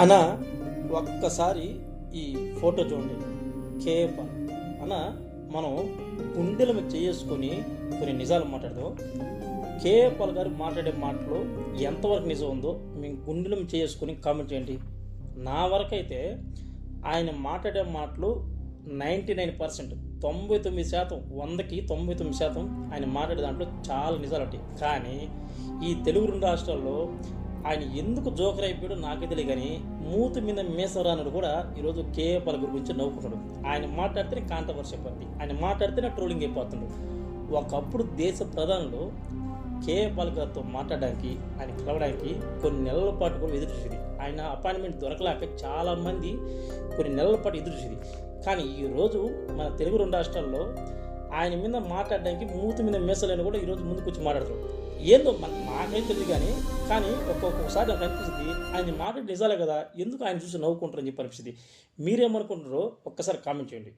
అన ఒక్కసారి ఈ ఫోటో చూడండి. కేప అన్న మనం గుండెల మీద చేసుకొని కొన్ని నిజాలు మాట్లాడదాం. కేపల్ గారు మాట్లాడే మాటలు ఎంతవరకు నిజం ఉందో మేము గుండెల చేసుకొని కామెంట్ చేయండి. నా వరకైతే ఆయన మాట్లాడే మాటలు నైంటీ నైన్ పర్సెంట్ తొంభై తొమ్మిది శాతం వందకి తొంభై తొమ్మిది శాతం ఆయన మాట్లాడే దాంట్లో చాలా నిజాలు ఉంటాయి. కానీ ఈ తెలుగు రెండు రాష్ట్రాల్లో ఆయన ఎందుకు జోకర్ అయిపోయాడో నాకే తెలియదు కానీ మూతి మీద మీసరానుడు కూడా ఈరోజు కేఏపాల్ గురించి నవ్వుకుంటాడు. ఆయన మాట్లాడితేనే కాంతవర్ష అయిపోతుంది ఆయన మాట్లాడితేనే ట్రోలింగ్ అయిపోతుండు. ఒకప్పుడు దేశ ప్రధానులు కేఏ పాలకర్తో మాట్లాడడానికి ఆయన కలవడానికి కొన్ని నెలల పాటు కూడా ఎదురు చూసేది ఆయన అపాయింట్మెంట్ దొరకలేక చాలామంది కొన్ని నెలల పాటు ఎదురు చూసేది కానీ ఈరోజు మన తెలుగు రెండు రాష్ట్రాల్లో ఆయన మీద మాట్లాడడానికి మూతి మీద మీసలేని కూడా ఈరోజు ముందుకు వచ్చి మాట్లాడతారు ఏందో మన నాకైతే తెలియదు కానీ కానీ ఒక్కొక్కసారి నాకు అనిపిస్తుంది ఆయన మాట్లాడి నిజాలే కదా ఎందుకు ఆయన చూసి నవ్వుకుంటారని చెప్పి అనిపిస్తుంది. మీరేమనుకుంటారో ఒక్కసారి కామెంట్ చేయండి.